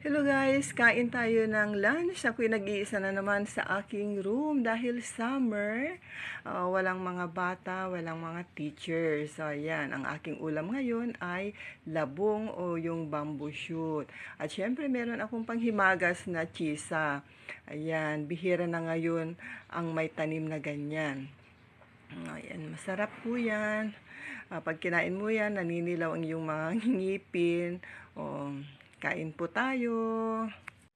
Hello guys, kain tayo ng lunch. Ako'y nag-iisa na naman sa aking room dahil summer. Ah, walang mga bata, walang mga teachers. So ayan, ang aking ulam ngayon ay labong o yung bamboo shoot. At syempre meron akong panghimagas na chisa. Ayan, bihira na ngayon ang may tanim na ganyan. Ayan, masarap po yan. Ah, pag kinain mo yan, naninilaw ang iyong mga ngipin. O, kain po tayo.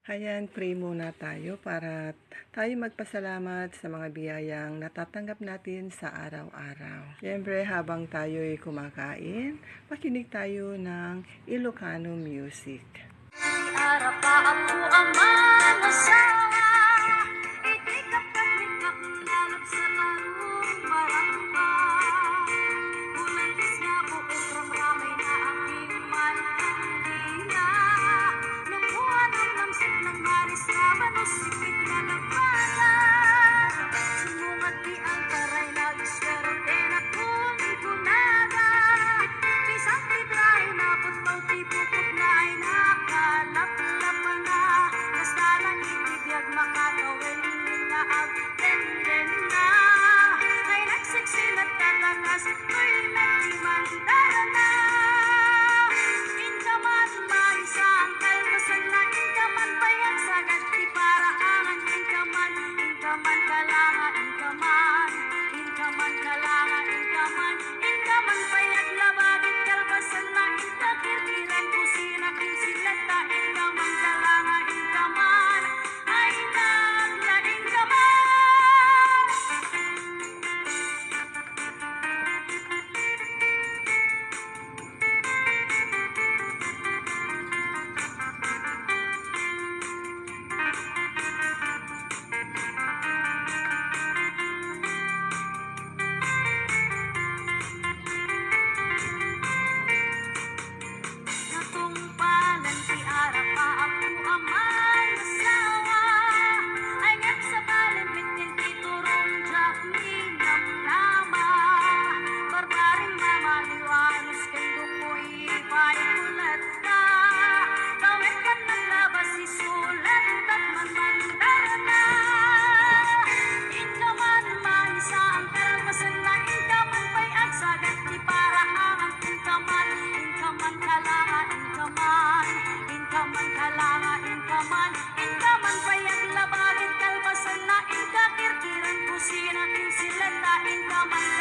Ayan, pray muna tayo para tayo magpasalamat sa mga biyayang natatanggap natin sa araw-araw. Siyempre, habang tayo'y kumakain, makinig tayo ng Ilocano music. Arap pa ako ang manasawa nagsiksilat talagas ko'y nagtimandara kusina kinsilata inka man kalanga